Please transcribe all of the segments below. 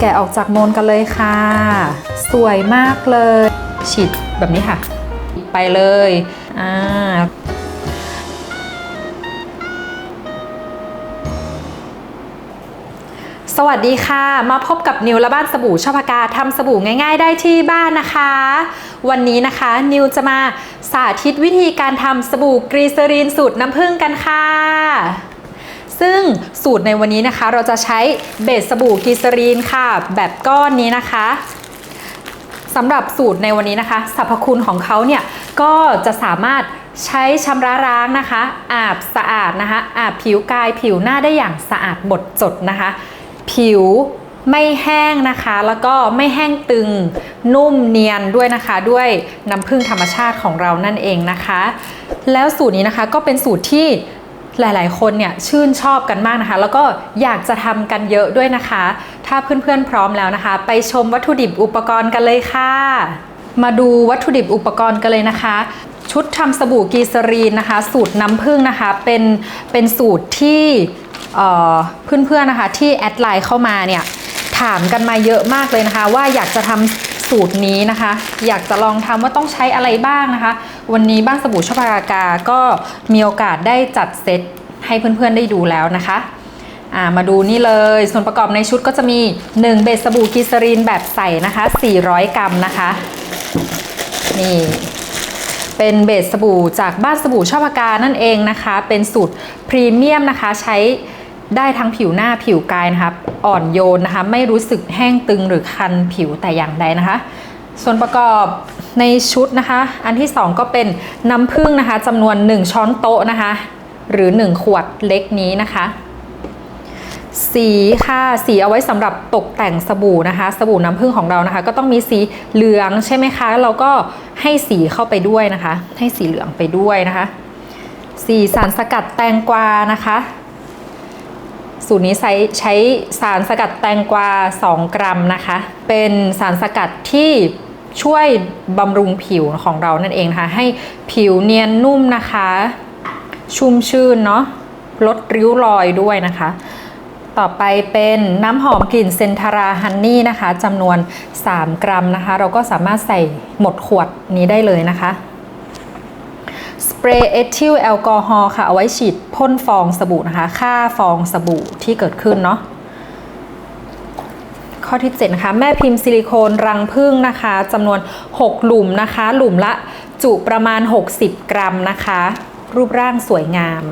แกะออกจากโมนกันเลยค่ะ สวยมากเลย ฉีดแบบนี้ค่ะ ไปเลยอ่าสวัสดีค่ะ มาพบกับนิวและบ้านสบู่ชอบพากาทำสบู่ง่าย ๆ ได้ที่บ้านนะคะ วันนี้นะคะ นิวจะมาสาธิตวิธีการทำสบู่กรีเซอรีนสูตรน้ำผึ้งกันค่ะ ซึ่งสูตรในวันนี้นะคะ เราจะใช้เบสสบู่กีซรีนค่ะ แบบก้อนนี้นะคะสำหรับสูตรในวันนี้นะคะสรรพคุณของเขาเนี่ยก็จะสามารถใช้ชำระล้างนะคะ อาบสะอาดนะคะ อาบผิวกายผิวหน้าได้อย่างสะอาดหมดจดนะคะ ผิวไม่แห้งนะคะ แล้วก็ไม่แห้งตึงนุ่มเนียนด้วยนะคะ ด้วยน้ำผึ้งธรรมชาติของเรานั่นเองนะคะ แล้วสูตรนี้นะคะก็เป็นสูตรที่ หลาย ๆ คนเนี่ยชื่นชอบกันมากนะคะ แล้วก็อยากจะทำกันเยอะด้วยนะคะ ถ้าเพื่อน ๆ พร้อมแล้วนะคะ ไปชมวัตถุดิบอุปกรณ์กันเลยค่ะ มาดูวัตถุดิบอุปกรณ์กันเลยนะคะชุดทำสบู่กีซรีนนะคะ สูตรน้ำผึ้งนะคะ เป็นเป็นสูตรที่เอ่อเพื่อนๆนะคะ ที่แอดไลน์เข้ามาเนี่ยถามกันมาเยอะมากเลยนะคะ ว่าอยากจะทำสูตรนี้นะคะ อยากจะลองทำว่าต้องใช้อะไรบ้างนะคะ วันนี้บ้านสบู่ชพากากาก็มีโอกาสได้จัดเซตให้เพื่อนๆได้ดูแล้วนะคะามาดูนี่เลย ส่วนประกอบในชุดก็จะมี 1 เบสสบู่กีซารีนแบบใส่นะคะ 400 กรัมนะคะ นี่ เป็นเบสสบู่จากบ้านสบู่ชอบากานั่นเองนะคะ เป็นสูตรพรีเมียมนะคะ ใช้ได้ทั้งผิวหน้าผิวกายนะคะ อ่อนโยนนะคะ ไม่รู้สึกแห้งตึงหรือคันผิวแต่อย่างใดนะคะ ส่วนประกอบ ในชุดนะคะ อันที่ 2 ก็เป็นน้ำผึ้งนะคะจำนวน 1 ช้อนโต๊ะนะคะ หรือ 1 ขวดเล็กนี้นะคะ สีค่ะสีเอาไว้สำหรับตกแต่งสบู่นะคะ สบู่น้ำผึ้งของเรานะคะ ก็ต้องมีสีเหลืองใช่ไหมคะ เราก็ให้สีเข้าไปด้วยนะคะ ให้สีเหลืองไปด้วยนะคะ สีสารสกัดแตงกวานะคะสูตรนี้ใช้ใช้สารสกัดแตงกวา 2 กรัมนะคะ เป็นสารสกัดที่ ช่วยบำรุงผิวของเรานั่นเองนะคะ ให้ผิวเนียนนุ่มนะคะ ชุ่มชื่นเนาะลดริ้วรอยด้วยนะคะ ต่อไปเป็นน้ำหอมกลิ่นเซนทาราฮันนี่นะคะจำนวน 3 กรัมนะคะ เราก็สามารถใส่หมดขวดนี้ได้เลยนะคะสเปรย์เอทิลแอลกอฮอล์ค่ะ เอาไว้ฉีดพ่นฟองสบู่นะคะค่าฟองสบู่ที่เกิดขึ้นเนาะ ข้อที่7นะคะแม่พิมพ์ซิลิโคนรังผึ้งนะคะจำนวน 6 หลุมนะคะ หลุมละจุประมาณ 60 กรัมนะคะ รูปร่างสวยงาม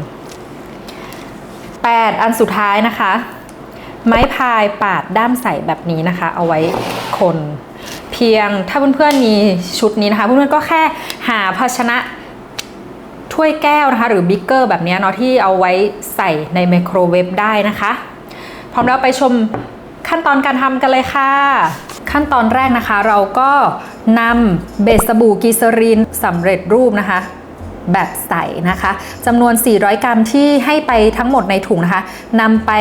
8 อันสุดท้ายนะคะ ไม้พายปาดด้ามใสแบบนี้นะคะ เอาไว้คน เพียงถ้าเพื่อนๆมีชุดนี้นะคะ เพื่อนๆก็แค่หาภาชนะถ้วยแก้วนะคะ หรือบิ๊กเกอร์แบบนี้เนาะที่เอาไว้ใส่ในไมโครเวฟได้นะคะ พร้อมแล้วไปชม ขั้นตอนการทำกันเลยค่ะ ขั้นตอนแรกนะคะ เราก็นำเบสสบู่กีซรีนสำเร็จรูปนะคะแบบใสนะคะจำนวน 400 กรัมที่ให้ไปทั้งหมดในถุงนะคะนำไป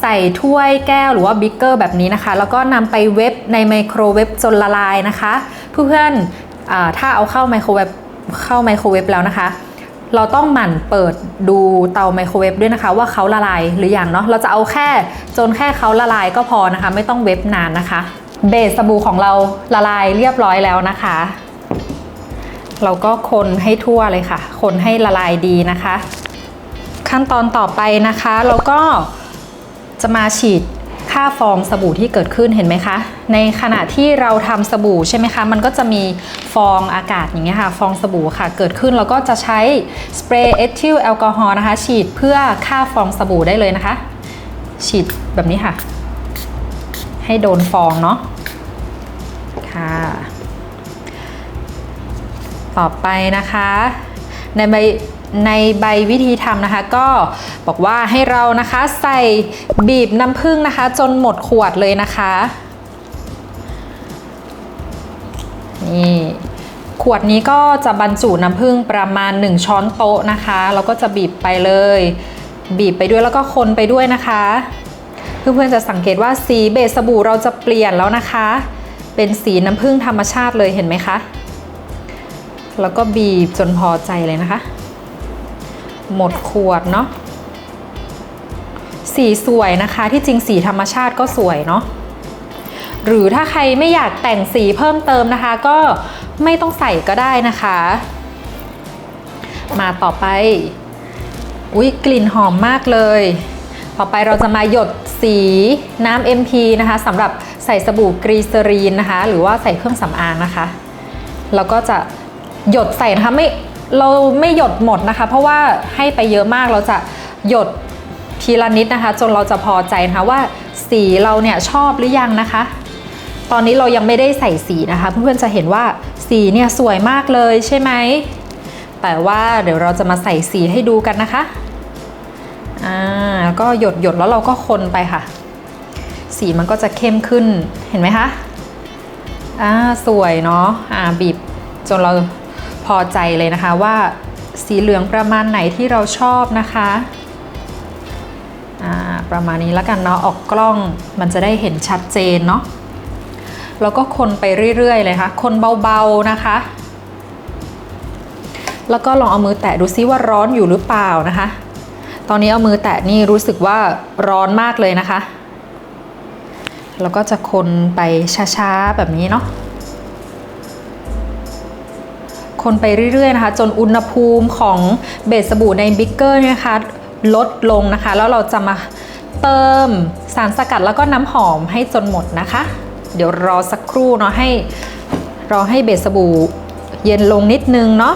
ใส่ถ้วยแก้วหรือว่าบิ๊กเกอร์แบบนี้นะคะ แล้วก็นำไปเวฟในไมโครเวฟจนละลายนะคะ เพื่อนๆถ้าเอาเข้าไมโครเวฟเข้าไมโครเวฟแล้วนะคะ เราต้องหมั่นเปิดดูเตาไมโครเวฟด้วยนะคะ ว่าเขาละลายหรืออยังเนาะเราจะเอาแค่จนแค่เขาละลายก็พอนะคะ ไม่ต้องเวฟนานนะคะ เบสสบู่ของเราละลายเรียบร้อยแล้วนะคะ เราก็คนให้ทั่วเลยค่ะ คนให้ละลายดีนะคะ ขั้นตอนต่อไปนะคะ เราก็จะมาฉีด ค่าฟองสบู่ที่เกิดขึ้นเห็นไหมคะ ในขณะที่เราทำสบู่ใช่ไหมคะ มันก็จะมีฟองอากาศอย่างเงี้ยค่ะ ฟองสบู่ค่ะ เกิดขึ้นเราก็จะใช้สเปรย์เอทิลแอลกอฮอล์นะคะ ฉีดเพื่อฆ่าฟองสบู่ได้เลยนะคะ ฉีดแบบนี้ค่ะ ให้โดนฟองเนาะ ค่ะ ต่อไปนะคะ ในใบ ในใบวิธีทำนะคะ ก็บอกว่าให้เรานะคะใส่บีบน้ำผึ้งนะคะ จนหมดขวดเลยนะคะนี่ขวดนี้ก็จะบรรจุน้ำผึ้งประมาณ 1 ช้อนโต๊ะนะคะแล้วก็จะบีบไปเลย บีบไปด้วยแล้วก็คนไปด้วยนะคะ เพื่อนๆจะสังเกตว่าสีเบสสบู่เราจะเปลี่ยนแล้วนะคะ เป็นสีน้ำผึ้งธรรมชาติเลยเห็นไหมคะ แล้วก็บีบจนพอใจเลยนะคะ หมดขวดเนาะสีสวยนะคะที่จริงสีธรรมชาติก็สวยเนาะหรือถ้าใครไม่อยากแต่งสีเพิ่มเติมนะคะ ก็ไม่ต้องใส่ก็ได้นะคะ มาต่อไปอุ๊ยกลิ่นหอมมากเลย ต่อไปเราจะมาหยดสีน้ำ MP นะคะสำหรับใส่สบู่กรีเซอรีนนะคะ หรือว่าใส่เครื่องสำอางนะคะเราก็จะหยดใส่นะคะไม่ เราไม่หยดหมดนะคะ เพราะว่าให้ไปเยอะมากเราจะหยดทีละนิดนะคะ จนเราจะพอใจนะคะว่าสีเราเนี่ยชอบหรือยังนะคะ ตอนนี้เรายังไม่ได้ใส่สีนะคะ เพื่อนๆจะเห็นว่าสีเนี่ยสวยมากเลยใช่ไหมแต่ว่าเดี๋ยวเราจะมาใส่สีให้ดูกันนะคะอ่าก็หยดหยดแล้วเราก็คนไปค่ะ สีมันก็จะเข้มขึ้นเห็นไหมคะอ่าสวยเนาะอ่าบีบจนเรา พอใจเลยนะคะว่าสีเหลืองประมาณไหนที่เราชอบนะคะประมาณนี้แล้วกันเนาะออกกล้องมันจะได้เห็นชัดเจนเนาะแล้วก็คนไปเรื่อยๆเลยค่ะ คนเบาๆนะคะ แล้วก็ลองเอามือแตะดูซิว่าร้อนอยู่หรือเปล่านะคะ ตอนนี้เอามือแตะนี่รู้สึกว่าร้อนมากเลยนะคะ แล้วก็จะคนไปช้าๆแบบนี้เนาะ คนไปเรื่อยๆนะคะ จนอุณหภูมิของเบสสบู่ในบิ๊กเกอร์นะคะลดลงนะคะ แล้วเราจะมาเติมสารสกัดแล้วก็น้ำหอมให้จนหมดนะคะ เดี๋ยวรอสักครู่เนาะให้รอให้เบสสบู่เย็นลงนิดนึงเนาะ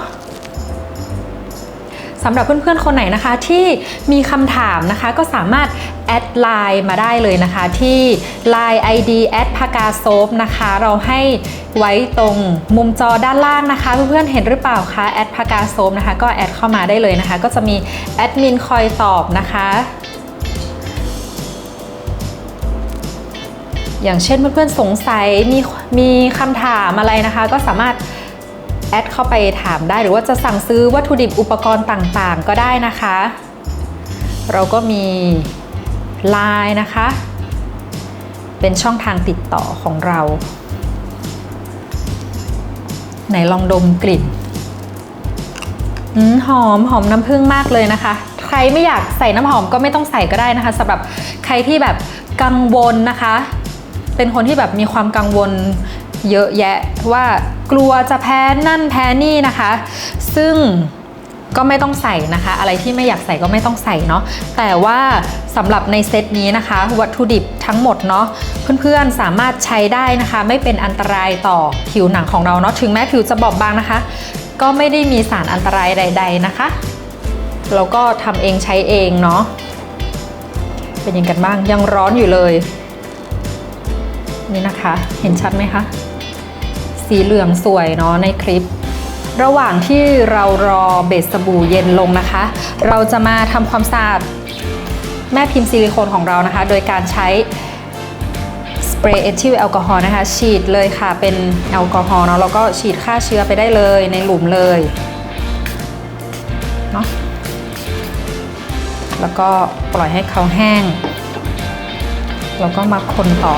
สำหรับเพื่อนๆคนไหนนะคะที่มีคำถามนะคะก็สามารถแอดไลน์มาได้เลยนะคะ ที่ Line ID แอดพากาโซฟนะคะ เราให้ไว้ตรงมุมจอด้านล่างนะคะ เพื่อนๆเห็นหรือเปล่าคะแอดพากาโซฟนะคะ ก็แอดเข้ามาได้เลยนะคะ ก็จะมีแอดมินคอยตอบนะคะอย่างเช่นเพื่อนๆสงสัยมีมีคำถามอะไรนะคะ ก็สามารถ แอดเข้าไปถามได้หรือว่าจะสั่งซื้อวัตถุดิบอุปกรณ์ต่างๆ ก็ได้นะคะ เราก็มี Line นะคะ เป็นช่องทางติดต่อของเรา ไหนลองดมกลิ่นหอมหอมน้ำผึ้งมากเลยนะคะ ใครไม่อยากใส่น้ำหอมก็ไม่ต้องใส่ก็ได้นะคะสำหรับใครที่แบบกังวลนะคะ เป็นคนที่แบบมีความกังวล เยอะแยะว่ากลัวจะแพ้นั่นแพ้นี่นะคะ ซึ่งก็ไม่ต้องใส่นะคะ อะไรที่ไม่อยากใส่ก็ไม่ต้องใส่เนาะแต่ว่าสำหรับในเซตนี้นะคะ วัตถุดิบทั้งหมดเนาะเพื่อนๆสามารถใช้ได้นะคะ ไม่เป็นอันตรายต่อผิวหนังของเราเนาะถึงแม้ผิวจะบอบบางนะคะ ก็ไม่ได้มีสารอันตรายใด ๆนะคะแล้วก็ทำเองใช้เองเนาะเป็นยังไงกันบ้างยังร้อนอยู่เลย นี่นะคะ เห็นชัดไหมคะ สีเหลืองสวยเนาะในคลิป ระหว่างที่เรารอเบสสบู่เย็นลงนะคะ เราจะมาทำความสะอาดแม่พิมพ์ซิลิโคนของเรานะคะ โดยการใช้สเปรย์เอทิลแอลกอฮอล์นะคะ ฉีดเลยค่ะเป็นแอลกอฮอล์เนาะแล้วก็ฉีดฆ่าเชื้อไปได้เลยในหลุมเลยเนาะแล้วก็ปล่อยให้เขาแห้ง แล้วก็มาคนต่อ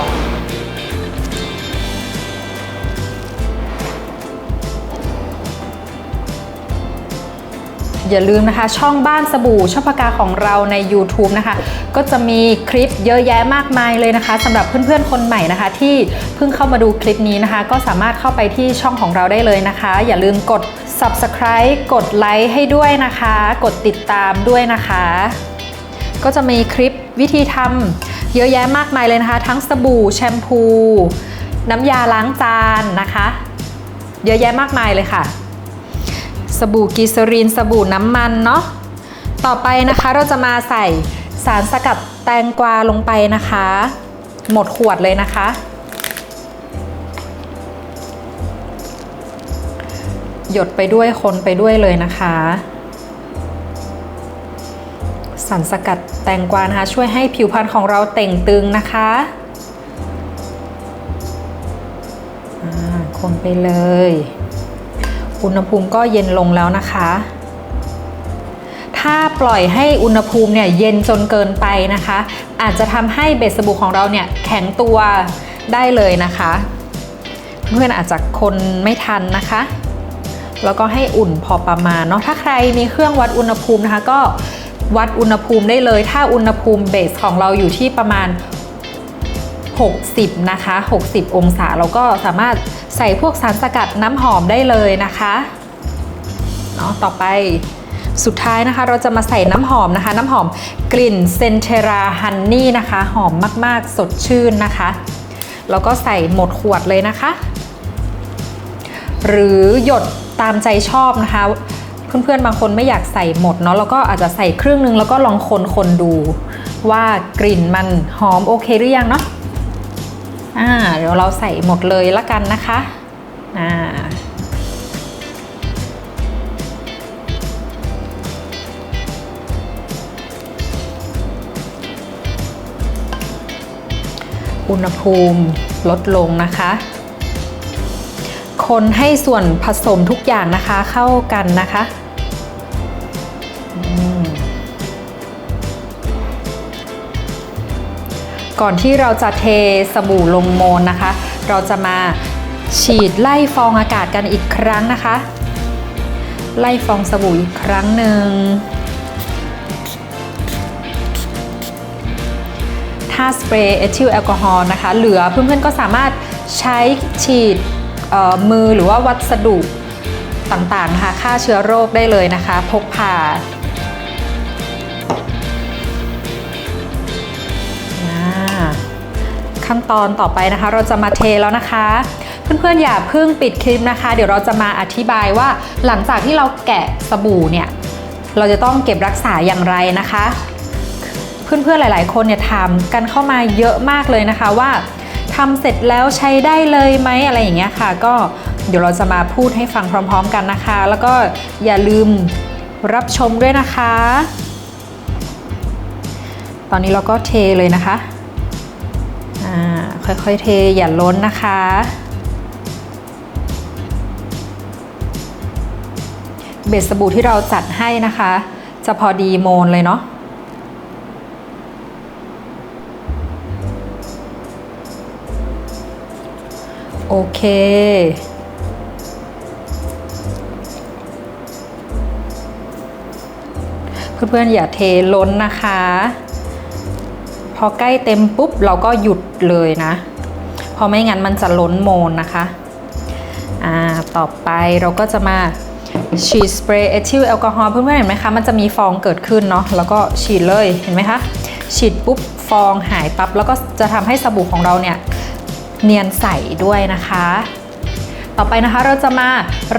อย่าลืมนะคะ ช่องบ้านสบู่ชอบปากกาของเราใน YouTube นะคะ ก็จะมีคลิปเยอะแยะมากมายเลยนะคะสำหรับเพื่อนๆคนใหม่นะคะ ที่เพิ่งเข้ามาดูคลิปนี้นะคะ ก็สามารถเข้าไปที่ช่องของเราได้เลยนะคะ อย่าลืมกด Subscribe กดไลค์ให้ด้วยนะคะ กดติดตามด้วยนะคะ ก็จะมีคลิปวิธีทำเยอะแยะมากมายเลยนะคะ ทั้งสบู่แชมพู น้ำยาล้างจานนะคะ เยอะแยะมากมายเลยค่ะ สบู่กีซรีน สบู่น้ำมันเนาะต่อไปนะคะเราจะมาใส่สารสกัดแตงกวาลงไปนะคะ หมดขวดเลยนะคะ หยดไปด้วยคนไปด้วยเลยนะคะสารสกัดแตงกวานะคะ ช่วยให้ผิวพรรณของเราเต่งตึงนะคะคนไปเลย อุณหภูมิก็เย็นลงแล้วนะคะ ถ้าปล่อยให้อุณหภูมิเนี่ยเย็นจนเกินไปนะคะ อาจจะทำให้เบสสบู่ของเราเนี่ยแข็งตัวได้เลยนะคะ เพื่อนๆอาจจะคนไม่ทันนะคะ แล้วก็ให้อุ่นพอประมาณเนาะถ้าใครมีเครื่องวัดอุณหภูมินะคะก็วัดอุณหภูมิได้เลย ถ้าอุณหภูมิเบสของเราอยู่ที่ประมาณ 60 นะคะ 60 องศาเราก็สามารถใส่พวกสารสกัดน้ำหอมได้เลยนะคะเนาะต่อไปสุดท้ายนะคะเราจะมาใส่น้ำหอมนะคะ น้ำหอมกลิ่นเซนเทราฮันนี่นะคะ หอมมากๆ สดชื่นนะคะ แล้วก็ใส่หมดขวดเลยนะคะ หรือหยดตามใจชอบนะคะ เพื่อนๆบางคนไม่อยากใส่หมดเนาะแล้วก็อาจจะใส่ครึ่งนึงแล้วก็ลองคนคนๆดูว่ากลิ่นมันหอมโอเคหรือยังเนาะ อ่าเดี๋ยวเราใส่หมดเลยละกันนะคะอ่าอุณหภูมิลดลงนะคะ คนให้ส่วนผสมทุกอย่างนะคะเข้ากันนะคะ ก่อนที่เราจะเทสบู่ลงโมนนะคะ เราจะมาฉีดไล่ฟองอากาศกันอีกครั้งนะคะ ไล่ฟองสบู่อีกครั้งหนึ่งถ้าสเปรย์เอทิลแอลกอฮอล์นะคะ เหลือเพื่อนๆก็สามารถใช้ฉีดมือหรือว่าวัสดุต่างๆนะคะฆ่าเชื้อโรคได้เลยนะคะ พกพา ขั้นตอนต่อไปนะคะ เราจะมาเทแล้วนะคะ เพื่อนๆอย่าเพิ่งปิดคลิปนะคะ เดี๋ยวเราจะมาอธิบายว่าหลังจากที่เราแกะสบู่เนี่ยเราจะต้องเก็บรักษาอย่างไรนะคะ เพื่อนๆหลาย ๆ คนเนี่ยถามกันเข้ามาเยอะมากเลยนะคะว่าทำเสร็จแล้วใช้ได้เลยไหมอะไรอย่างเงี้ยค่ะ ก็เดี๋ยวเราจะมาพูดให้ฟังพร้อม ๆ กันนะคะ แล้วก็อย่าลืมรับชมด้วยนะคะ ตอนนี้เราก็เทเลยนะคะ ค่อยๆเทอย่าล้นนะคะ เบสสบู่ที่เราจัดให้นะคะ จะพอดีโมนเลยเนาะโอเค เพื่อนๆอย่าเทล้นนะคะ อใกล้เต็มปุ๊บเราก็หยุดเลยนะเพราะไม่งั้นมันจะล้นโมนนะคะอ่าต่อไปเราก็จะมาฉีดสเปรย์เอทิลแอลกอฮอล์เพื่อนๆเห็นไหมคะมันจะมีฟองเกิดขึ้นเนาะแล้วก็ฉีดเลยเห็นไหมคะฉีดปุ๊บฟองหายปั๊บแล้วก็จะทำให้สบู่ของเราเนี่ยเนียนใสด้วยนะคะ ต่อไปนะคะเราจะมา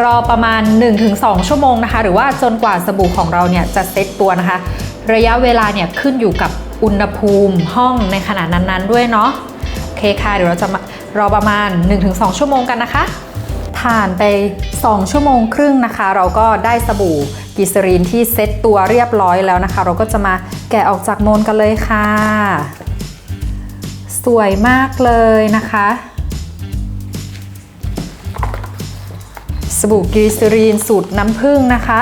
รอประมาณ 1-2 ชั่วโมงนะคะ หรือว่าจนกว่าสบู่ของเราเนี่ยจะเซ็ตตัวนะคะ ระยะเวลาเนี่ยขึ้นอยู่กับ อุณหภูมิห้องในขณะนั้นๆ ด้วยเนาะโอเคค่ะ เดี๋ยวเราจะรอประมาณ 1-2 ชั่วโมงกันนะคะ ผ่านไป 2 ชั่วโมงครึ่งนะคะ เราก็ได้สบู่กิสรีนที่เซ็ตตัวเรียบร้อยแล้วนะคะ เราก็จะมาแกะออกจากโมนกันเลยค่ะ สวยมากเลยนะคะสบู่กลีเซอรีนสูตรน้ำผึ้งนะคะ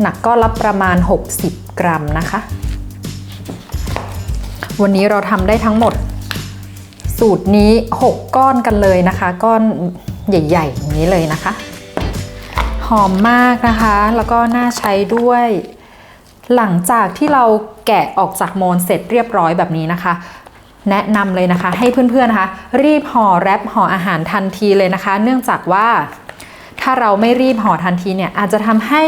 หนักก็รับประมาณ 60 กรัมนะคะ วันนี้เราทำได้ทั้งหมด สูตรนี้ 6 ก้อนกันเลยนะคะ ก้อนใหญ่ๆอย่างนี้เลยนะคะ หอมมากนะคะ แล้วก็น่าใช้ด้วย หลังจากที่เราแกะออกจากโมนเสร็จเรียบร้อยแบบนี้นะคะแนะนำเลยนะคะให้เพื่อนๆนะคะ รีบห่อแรปห่ออาหารทันทีเลยนะคะ เนื่องจากว่า ถ้าเราไม่รีบห่อทันทีเนี่ยอาจจะทำให้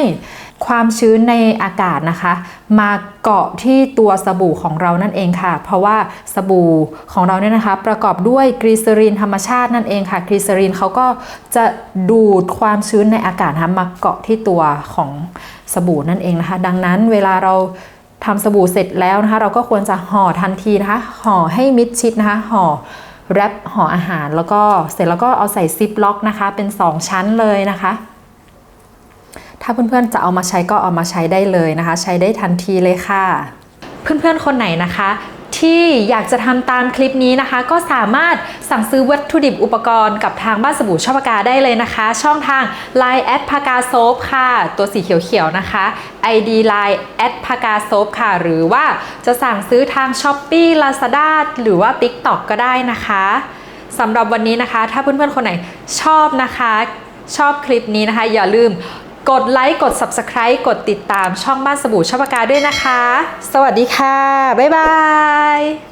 ความชื้นในอากาศนะคะ มาเกาะที่ตัวสบู่ของเรานั่นเองค่ะ เพราะว่าสบู่ของเราเนี่ยนะคะ ประกอบด้วยกลีเซอรีนธรรมชาตินั่นเองค่ะกลีเซอรีนเขาก็จะดูดความชื้นในอากาศนะคะมาเกาะที่ตัวของสบู่นั่นเองนะคะ ดังนั้นเวลาเราทำสบู่เสร็จแล้วนะคะ เราก็ควรจะห่อทันทีนะคะห่อให้มิดชิดนะคะห่อ แรปห่ออาหารแล้วก็เสร็จแล้วก็เอาใส่ซิปล็อกนะคะเป็น 2 ชั้นเลยนะคะ ถ้าเพื่อนๆจะเอามาใช้ก็เอามาใช้ได้เลยนะคะ ใช้ได้ทันทีเลยค่ะ เพื่อนๆคนไหนนะคะ ที่อยากจะทำตามคลิปนี้นะคะ ก็สามารถสั่งซื้อวัตถุดิบอุปกรณ์กับทางบ้านสบู่ชอปากาได้เลยนะคะ ช่องทาง Line แอดพากาโซฟค่ะ ตัวสีเขียวๆนะคะ ID Line แอดพากาโซฟค่ะ หรือว่าจะสั่งซื้อทาง s h อ p e e Lazada หรือว่า TikTok ก็ได้นะคะสำหรับวันนี้นะคะ ถ้าเพื่อนๆคนไหนชอบนะคะ ชอบคลิปนี้นะคะ อย่าลืม กดไลค์กด Subscribe กดติดตามช่องบ้านสบู่ชอบปากาด้วยนะคะ สวัสดีค่ะ บ๊ายบาย